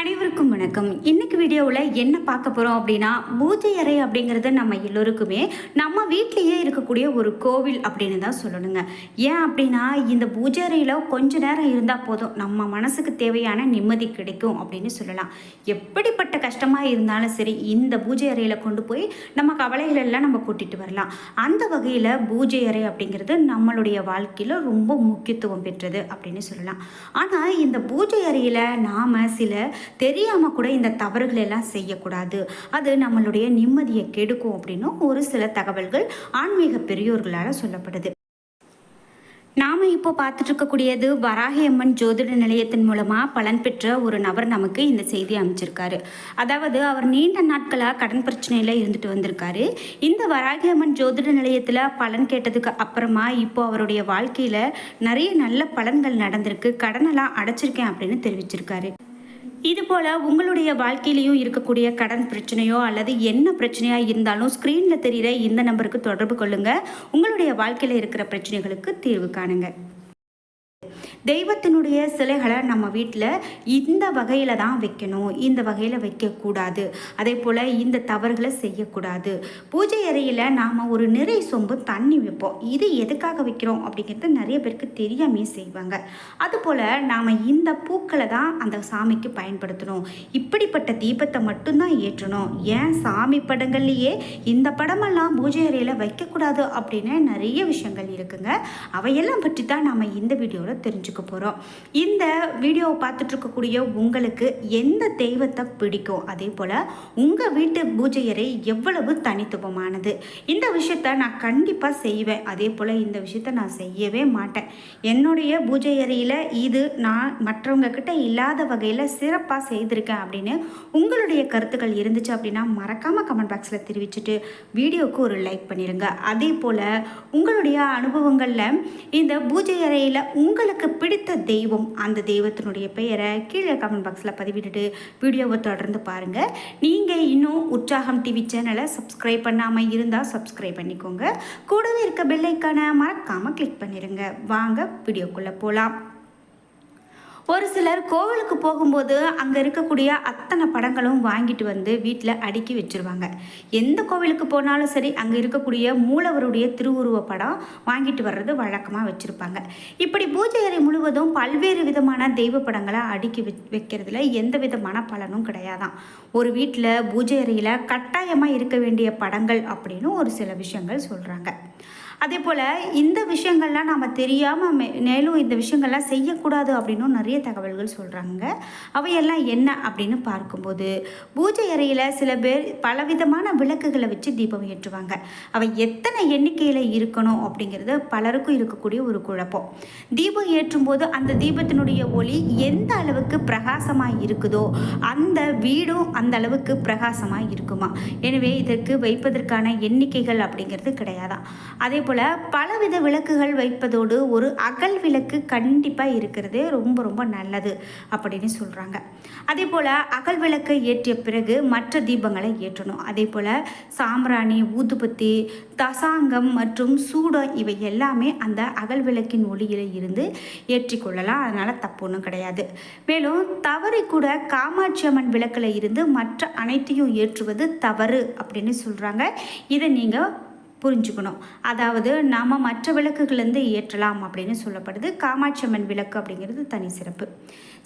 அனைவருக்கும் வணக்கம். இன்னைக்கு வீடியோவில் என்ன பார்க்க போகிறோம் அப்படின்னா பூஜை அறை அப்படிங்கிறது நம்ம எல்லோருக்குமே நம்ம வீட்லேயே இருக்கக்கூடிய ஒரு கோவில் அப்படின்னு தான் சொல்லணுங்க. ஏன் அப்படின்னா இந்த பூஜை அறையில் கொஞ்ச நேரம் இருந்தால் போதும். நம்ம மனசுக்கு தேவையான நிம்மதி கிடைக்கும் அப்படின்னு சொல்லலாம். எப்படிப்பட்ட கஷ்டமாக இருந்தாலும் சரி இந்த பூஜை அறையில் கொண்டு போய் நம்ம கவலைகளெல்லாம் நம்ம கூட்டிகிட்டு வரலாம். அந்த வகையில் பூஜை அறை அப்படிங்கிறது நம்மளுடைய வாழ்க்கையில் ரொம்ப முக்கியத்துவம் பெற்றது அப்படின்னு சொல்லலாம். ஆனால் இந்த பூஜை அறையில் நாம் சில தெரியாமல் கூட இந்த தவறுகள் எல்லாம் செய்யக்கூடாது. அது நம்மளுடைய நிம்மதியை கெடுக்கும் அப்படின்னும் ஒரு சில தகவல்கள் ஆன்மீக பெரியோர்களால் சொல்லப்படுது. நாம் இப்போ பார்த்துட்டு இருக்கக்கூடியது வராகி அம்மன் ஜோதிட நிலையத்தின் மூலமாக பலன் பெற்ற ஒரு நபர் நமக்கு இந்த செய்தி அமைச்சிருக்காரு. அதாவது அவர் நீண்ட நாட்களாக கடன் பிரச்சனையில் இருந்துட்டு வந்திருக்காரு. இந்த வராகி அம்மன் ஜோதிட நிலையத்தில் பலன் கேட்டதுக்கு அப்புறமா இப்போ அவருடைய வாழ்க்கையில் நிறைய நல்ல பலன்கள் நடந்திருக்கு. கடனெல்லாம் அடைச்சிருக்கேன் அப்படின்னு தெரிவிச்சிருக்காரு. இது போல் உங்களுடைய வாழ்க்கையிலையும் இருக்கக்கூடிய கடன் பிரச்சனையோ அல்லது என்ன பிரச்சனையாக இருந்தாலும் ஸ்க்ரீனில் தெரிகிற இந்த நம்பருக்கு தொடர்பு கொள்ளுங்கள் உங்களுடைய வாழ்க்கையில் இருக்கிற பிரச்சனைகளுக்கு தீர்வு காணுங்கள் தெய்வத்தினுடைய சிலைகளை நம்ம வீட்டில் இந்த வகையில் தான் வைக்கணும். இந்த வகையில் வைக்கக்கூடாது. அதே போல் இந்த தவறுகளை செய்யக்கூடாது. பூஜை அறையில் நாம் ஒரு நிறை சொம்பு தண்ணி வைப்போம். இது எதுக்காக வைக்கிறோம் அப்படிங்கிறது நிறைய பேருக்கு தெரியாமே செய்வாங்க. அதுபோல் நாம் இந்த பூக்களை தான் அந்த சாமிக்கு பயன்படுத்தணும். இப்படிப்பட்ட தீபத்தை மட்டும்தான் ஏற்றணும். ஏன் சாமி படங்கள்லேயே இந்த படமெல்லாம் பூஜை அறையில் வைக்கக்கூடாது அப்படின்னு நிறைய விஷயங்கள் இருக்குங்க. அவையெல்லாம் பற்றி தான் நாம் இந்த வீடியோவில் தெரிஞ்சுக்க போகிறோம் இந்த வீடியோவை பார்த்துட்ருக்கக்கூடிய உங்களுக்கு எந்த தெய்வத்தை பிடிக்கும்? அதே போல் உங்கள் வீட்டு பூஜை அறை எவ்வளவு தனித்துவமானது? இந்த விஷயத்த நான் கண்டிப்பாக செய்வேன். அதே போல் இந்த விஷயத்த நான் செய்யவே மாட்டேன். என்னுடைய பூஜை அறையில் இது நான் மற்றவங்கக்கிட்ட இல்லாத வகையில் சிறப்பாக செய்திருக்கேன் அப்படின்னு உங்களுடைய கருத்துக்கள் இருந்துச்சு அப்படின்னா மறக்காமல் கமெண்ட் பாக்ஸில் தெரிவிச்சுட்டு வீடியோவுக்கு ஒரு லைக் பண்ணிடுங்க அதே போல் உங்களுடைய அனுபவங்களில் இந்த பூஜை அறையில் உங்களுக்கு பிடித்த தெய்வம் அந்த தெய்வத்தினுடைய பெயரை கீழே கமெண்ட் பாக்ஸில் பதிவிட்டுட்டு வீடியோவை தொடர்ந்து பாருங்கள் நீங்கள் இன்னும் உற்சாகம் டிவி சேனலை சப்ஸ்கிரைப் பண்ணாமல் இருந்தால் சப்ஸ்கிரைப் பண்ணிக்கோங்க. கூடவே இருக்க பெல்லைக்கான மறக்காமல் கிளிக் பண்ணிடுங்க வாங்க வீடியோக்குள்ளே போகலாம் ஒரு சிலர் கோவிலுக்கு போகும்போது அங்கே இருக்கக்கூடிய அத்தனை படங்களும் வாங்கிட்டு வந்து வீட்டில் அடுக்கி வச்சுருவாங்க. எந்த கோவிலுக்கு போனாலும் சரி அங்கே இருக்கக்கூடிய மூலவருடைய திருவுருவ படம் வாங்கிட்டு வர்றது வழக்கமாக வச்சுருப்பாங்க. இப்படி பூஜை அறை முழுவதும் பல்வேறு விதமான தெய்வ படங்களை அடுக்கி வைக்கிறதுல எந்த விதமான பலனும் கிடையாதான் ஒரு வீட்டில் பூஜை அறையில் கட்டாயமாக இருக்க வேண்டிய படங்கள் அப்படின்னு ஒரு சில விஷயங்கள் சொல்கிறாங்க அதே போல் இந்த விஷயங்கள்லாம் நாம் தெரியாமல் மே மேலும் இந்த விஷயங்கள்லாம் செய்யக்கூடாது அப்படின்னும் நிறைய தகவல்கள் சொல்கிறாங்க அவையெல்லாம் என்ன அப்படின்னு பார்க்கும்போது பூஜை அறையில் சில பேர் பலவிதமான விளக்குகளை வச்சு தீபம் ஏற்றுவாங்க. அவை எத்தனை எண்ணிக்கையில் இருக்கணும் அப்படிங்கிறது பலருக்கும் இருக்கக்கூடிய ஒரு குழப்பம். தீபம் ஏற்றும் போது அந்த தீபத்தினுடைய ஒளி எந்த அளவுக்கு பிரகாசமாக இருக்குதோ அந்த வீடும் அந்த அளவுக்கு பிரகாசமாக இருக்குமா? எனவே இதற்கு வைப்பதற்கான எண்ணிக்கைகள் அப்படிங்கிறது கிடையாதான் அதே போல் பலவித விளக்குகள் வைப்பதோடு ஒரு அகல் விளக்கு கண்டிப்பாக இருக்கிறது ரொம்ப ரொம்ப நல்லது அப்படின்னு சொல்கிறாங்க அதே போல் அகல் விளக்கை ஏற்றிய பிறகு மற்ற தீபங்களை ஏற்றணும். அதே போல் சாம்பிராணி ஊதுபத்தி தசாங்கம் மற்றும் சூடம் இவை எல்லாமே அந்த அகல் விளக்கின் ஒளியில் இருந்து ஏற்றிக்கொள்ளலாம் அதனால் தப்பு ஒன்றும் கிடையாது. மேலும் தவறி கூட காமாட்சி அம்மன் விளக்கில் இருந்து மற்ற அனைத்தையும் ஏற்றுவது தவறு அப்படின்னு சொல்கிறாங்க இதை நீங்கள் புரிஞ்சுக்கணும். அதாவது நாம் மற்ற விளக்குகள்லேருந்து ஏற்றலாம் அப்படின்னு சொல்லப்படுது. காமாட்சி அம்மன் விளக்கு அப்படிங்கிறது தனி சிறப்பு.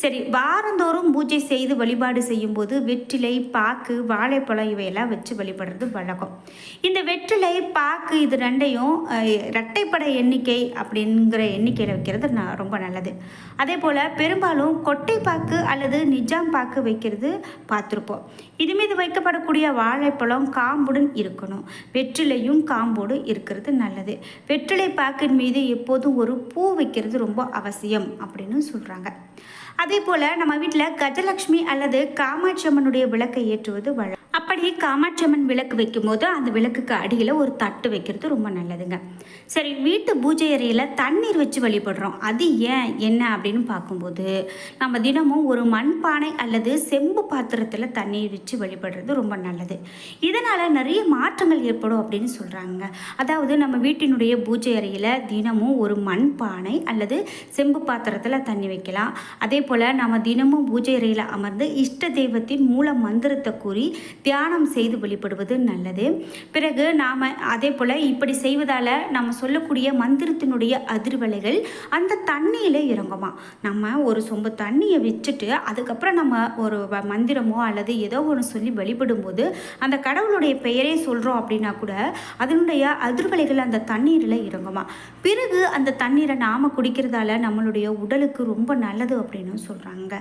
சரி வாரந்தோறும் பூஜை செய்து வழிபாடு செய்யும்போது வெற்றிலை பாக்கு வாழைப்பழம் இவையெல்லாம் வச்சு வழிபடுறது வழக்கம். இந்த வெற்றிலை பாக்கு இது ரெண்டையும் இரட்டைப்படை எண்ணிக்கை அப்படிங்கிற எண்ணிக்கையில் வைக்கிறது நான் ரொம்ப நல்லது. அதே போல் பெரும்பாலும் கொட்டை பாக்கு அல்லது நிஜாம் பாக்கு வைக்கிறது பார்த்துருப்போம். இது மீது வைக்கப்படக்கூடிய வாழைப்பழம் காம்புடன் இருக்கணும். வெற்றிலையும் காம்போடு இருக்கிறது நல்லது. வெற்றிலை பாக்கின் மீது எப்போதும் ஒரு பூ வைக்கிறது ரொம்ப அவசியம் அப்படின்னு சொல்கிறாங்க அதே போல் நம்ம வீட்டில் கஜலக்ஷ்மி அல்லது காமாட்சி அம்மனுடைய விளக்கை ஏற்றுவது வழ அப்படி காமாட்சி அம்மன் விளக்கு வைக்கும்போது அந்த விளக்குக்கு அடியில் ஒரு தட்டு வைக்கிறது ரொம்ப நல்லதுங்க. சரி வீட்டு பூஜை அறையில் தண்ணீர் வச்சு வழிபடுறோம். அது ஏன்? என்ன அப்படின்னு பார்க்கும்போது நம்ம தினமும் ஒரு மண்பானை அல்லது செம்பு பாத்திரத்தில் தண்ணீர் வச்சு வழிபடுறது ரொம்ப நல்லது. இதனால் நிறைய மாற்றங்கள் ஏற்படும் அப்படின்னு சொல்கிறாங்க அதாவது நம்ம வீட்டினுடைய பூஜை அறையில் தினமும் ஒரு மண்பானை அல்லது செம்பு பாத்திரத்தில் தண்ணி வைக்கலாம். அதே போல் நம்ம தினமும் பூஜை அறையில் அமர்ந்து இஷ்ட தெய்வத்தின் மூல மந்திரத்தை கூறி தியானம் செய்து வழிபடுவது நல்லது. பிறகு நாம் அதே போல் இப்படி செய்வதால் நம்ம சொல்லக்கூடிய மந்திரத்தினுடைய அதிர்வலைகள் அந்த தண்ணியில் இறங்குமா. நம்ம ஒரு சொம்பு தண்ணியை வச்சுட்டு அதுக்கப்புறம் நம்ம ஒரு வ- மந்திரமோ அல்லது ஏதோ ஒன்று சொல்லி வழிபடும்போது அந்த கடவுளுடைய பெயரே சொல்கிறோம் அப்படின்னா கூட அதனுடைய அதிர்வலைகள் அந்த தண்ணீரில் இறங்குமா. பிறகு அந்த தண்ணீரை நாம் குடிக்கிறதால நம்மளுடைய உடலுக்கு ரொம்ப நல்லது அப்படின்னு சொல்கிறாங்க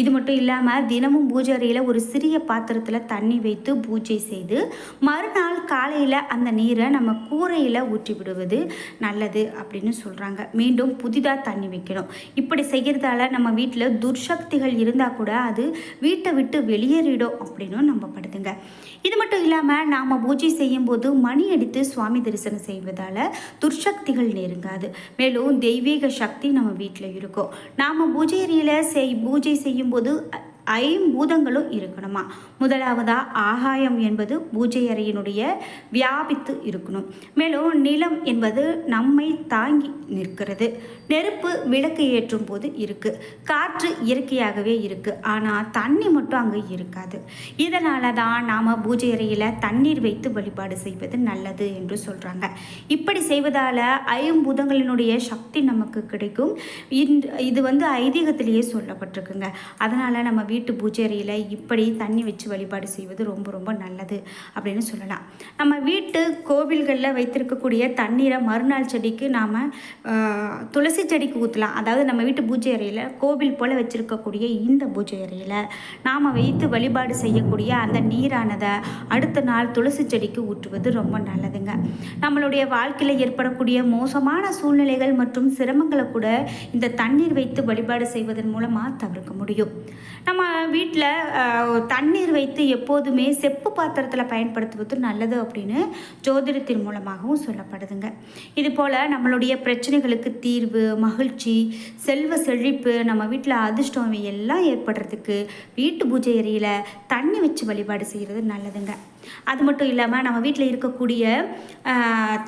இது மட்டும் இல்லாமல் தினமும் பூஜை அறையில் ஒரு சிறிய பாத்திரத்தில் தண்ணி வைத்து பூஜை செய்து மறுநாள் காலையில் அந்த நீரை நம்ம கூரையில் ஊற்றி விடுவது நல்லது அப்படின்னு சொல்கிறாங்க மீண்டும் புதிதாக தண்ணி வைக்கணும். இப்படி செய்கிறதால நம்ம வீட்டில் துர்சக்திகள் இருந்தால் கூட அது வீட்டை விட்டு வெளியேறிடும் அப்படின்னு நம்பப்படுதுங்க இது மட்டும் இல்லாமல் நாம் பூஜை செய்யும்போது மணி அடித்து சுவாமி தரிசனம் செய்வதால் துர்சக்திகள் நெருங்காது. மேலும் தெய்வீக சக்தி நம்ம வீட்டில் இருக்கும். நாம் பூஜை அறையில் செய் பூஜை செய்யும்போது ஐம்பூதங்களும் இருக்கணுமா? முதலாவதா ஆகாயம் என்பது பூஜை அறையினுடைய வியாபித்து இருக்கணும். மேலும் நிலம் என்பது நம்மை தாங்கி நிற்கிறது. நெருப்பு விளக்கு ஏற்றும் போது இருக்கு. காற்று இயற்கையாகவே இருக்கு. ஆனால் தண்ணி மட்டும் அங்கே இருக்காது. இதனால தான் நாம் பூஜை அறையில் தண்ணீர் வைத்து வழிபாடு செய்வது நல்லது என்று சொல்கிறாங்க இப்படி செய்வதால் ஐம்பூதங்களினுடைய சக்தி நமக்கு கிடைக்கும். இது வந்து ஐதீகத்திலேயே சொல்லப்பட்டிருக்குங்க. அதனால் நம்ம வீட்டு பூஜை அறையில் இப்படி தண்ணி வச்சு வழிபாடு செய்வது ரொம்ப ரொம்ப நல்லது அப்படின்னு சொல்லலாம். நம்ம வீட்டு கோவில்களில் வைத்திருக்கக்கூடிய தண்ணீரை மறுநாள் செடிக்கு நாம் துளசி துளசி செடிக்கு ஊற்றலாம் அதாவது நம்ம வீட்டு பூஜை அறையில் கோவில் போல் வச்சுருக்கக்கூடிய இந்த பூஜை அறையில் நாம் வைத்து வழிபாடு செய்யக்கூடிய அந்த நீரானதை அடுத்த நாள் துளசி செடிக்கு ஊற்றுவது ரொம்ப நல்லதுங்க. நம்மளுடைய வாழ்க்கையில் ஏற்படக்கூடிய மோசமான சூழ்நிலைகள் மற்றும் சிரமங்களை கூட இந்த தண்ணீர் வைத்து வழிபாடு செய்வதன் மூலமாக தவிர்க்க முடியும். நம்ம வீட்டில் தண்ணீர் வைத்து எப்போதுமே செப்பு பாத்திரத்தில் பயன்படுத்துவது நல்லது அப்படின்னு ஜோதிடத்தின் மூலமாகவும் சொல்லப்படுதுங்க. இது போல் நம்மளுடைய பிரச்சனைகளுக்கு தீர்வு மகிழ்ச்சி செல்வ செழிப்பு நம்ம வீட்டில் அதிர்ஷ்டம் எல்லாம் ஏற்படுறதுக்கு வீட்டு பூஜை அறையில் தண்ணி வச்சு வழிபாடு செய்கிறது நல்லதுங்க. அது மட்டும் இல்லாமல் நம்ம வீட்டில் இருக்கக்கூடிய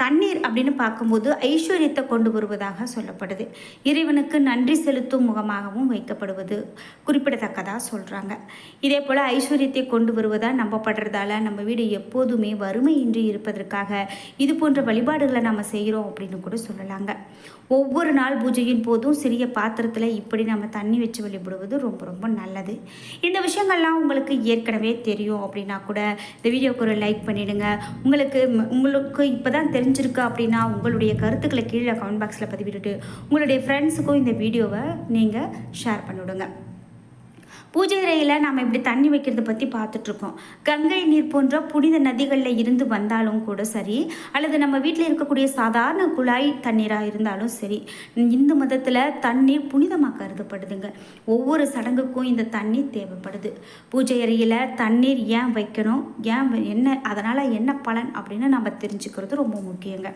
தண்ணீர் அப்படின்னு பார்க்கும்போது ஐஸ்வர்யத்தை கொண்டு வருவதாக சொல்லப்படுது. இறைவனுக்கு நன்றி செலுத்தும் முகமாகவும் வைக்கப்படுவது குறிப்பிடத்தக்கதாக சொல்கிறாங்க இதே போல் ஐஸ்வர்யத்தை கொண்டு வருவதாக நம்பப்படுறதால நம்ம வீடு எப்போதுமே வறுமையின்றி இருப்பதற்காக இது போன்ற வழிபாடுகளை நம்ம செய்கிறோம் அப்படின்னு கூட சொல்லலாங்க. ஒவ்வொரு நாள் பூஜையின் போதும் சிறிய பாத்திரத்தில் இப்படி நம்ம தண்ணி வச்சு வழிபடுவது ரொம்ப ரொம்ப நல்லது. இந்த விஷயங்கள்லாம் உங்களுக்கு ஏற்கனவே தெரியும் அப்படின்னா கூட இந்த வீடியோக்கு ஒரு லைக் பண்ணிடுங்க. உங்களுக்கு உங்களுக்கு இப்போ தான் தெரிஞ்சிருக்கு அப்படின்னா உங்களுடைய கருத்துக்களை கீழே கமெண்ட் பாக்ஸில் பதிவிட்டுட்டு உங்களுடைய ஃப்ரெண்ட்ஸுக்கும் இந்த வீடியோவை நீங்கள் ஷேர் பண்ணிவிடுங்க பூஜை அறையில் நாம் இப்படி தண்ணி வைக்கிறத பற்றி பார்த்துட்ருக்கோம். கங்கை நீர் போன்ற புனித நதிகளில் இருந்து வந்தாலும் கூட சரி அல்லது நம்ம வீட்டில் இருக்கக்கூடிய சாதாரண குழாய் தண்ணீராக இருந்தாலும் சரி இந்து மதத்தில் தண்ணீர் புனிதமாக கருதப்படுதுங்க. ஒவ்வொரு சடங்குக்கும் இந்த தண்ணீர் தேவைப்படுது. பூஜை அறையில் தண்ணீர் ஏன் வைக்கணும்? ஏன் வ- என்ன அதனால் என்ன பலன் அப்படின்னு நம்ம தெரிஞ்சுக்கிறது ரொம்ப முக்கியங்க.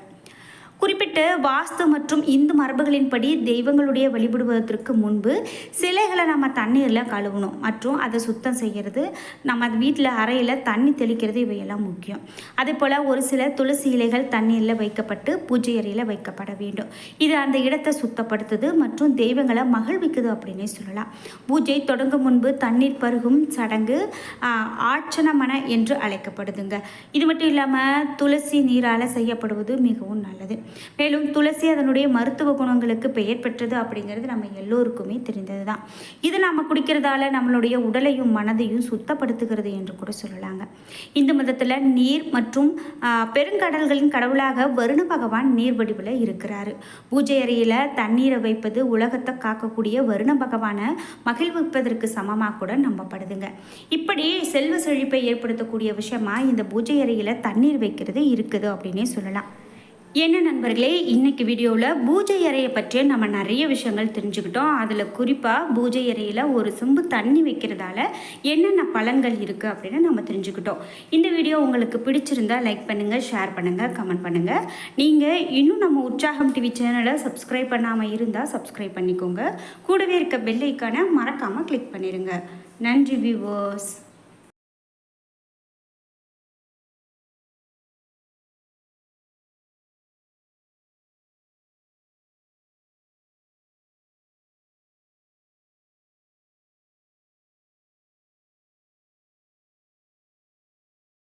குறிப்பிட்டு வாஸ்து மற்றும் இந்து மரபுகளின்படி தெய்வங்களுடைய வழிபடுவதற்கு முன்பு சிலைகளை நம்ம தண்ணீரில் கழுவணும். மற்றும் அதை சுத்தம் செய்கிறது நம்ம வீட்டில் அறையில் தண்ணி தெளிக்கிறது இவையெல்லாம் முக்கியம். அதே போல் ஒரு சில துளசி இலைகள் தண்ணீரில் வைக்கப்பட்டு பூஜை அறையில் வைக்கப்பட வேண்டும். இது அந்த இடத்தை சுத்தப்படுத்துது மற்றும் தெய்வங்களை மகிழ்விக்குது அப்படின்னே சொல்லலாம். பூஜை தொடங்கும் முன்பு தண்ணீர் பருகும் சடங்கு ஆட்சணமன என்று அழைக்கப்படுதுங்க. இது மட்டும் இல்லாமல் துளசி நீரால் செய்யப்படுவது மிகவும் நல்லது. மேலும் துளசி அதனுடைய மருத்துவ குணங்களுக்கு பெயர் பெற்றது அப்படிங்கிறது நம்ம எல்லோருக்குமே தெரிந்தது தான் இது நாம் குடிக்கிறதால நம்மளுடைய உடலையும் மனதையும் சுத்தப்படுத்துகிறது என்று கூட சொல்லலாங்க. இந்து மதத்தில் நீர் மற்றும் பெருங்கடல்களின் கடவுளாக வருண பகவான் நீர் வடிவில் இருக்கிறாரு. பூஜை அறையில் தண்ணீரை வைப்பது உலகத்தை காக்கக்கூடிய வருண பகவானை மகிழ்விப்பதற்கு சமமாக கூட நம்பப்படுதுங்க. இப்படி செல்வ செழிப்பை ஏற்படுத்தக்கூடிய விஷயமா இந்த பூஜை அறையில் தண்ணீர் வைக்கிறது இருக்குது அப்படின்னே சொல்லலாம். என்ன நண்பர்களே இன்னைக்கு வீடியோவில் பூஜை அறையை பற்றி நம்ம நிறைய விஷயங்கள் தெரிஞ்சுக்கிட்டோம். அதில் குறிப்பாக பூஜை அறையில் ஒரு சொம்பு தண்ணி வைக்கிறதால என்னென்ன பலன்கள் இருக்குது அப்படின்னு நம்ம தெரிஞ்சுக்கிட்டோம். இந்த வீடியோ உங்களுக்கு பிடிச்சிருந்தா லைக் பண்ணுங்கள் ஷேர் பண்ணுங்கள் கமெண்ட் பண்ணுங்கள் நீங்கள் இன்னும் நம்ம உற்சாகம் டிவி சேனலை சப்ஸ்கிரைப் பண்ணாமல் இருந்தால் சப்ஸ்கிரைப் பண்ணிக்கோங்க. கூடவே இருக்க பெல்லைக்கான மறக்காமல் கிளிக் பண்ணிடுங்க நன்றி வியூவர்ஸ்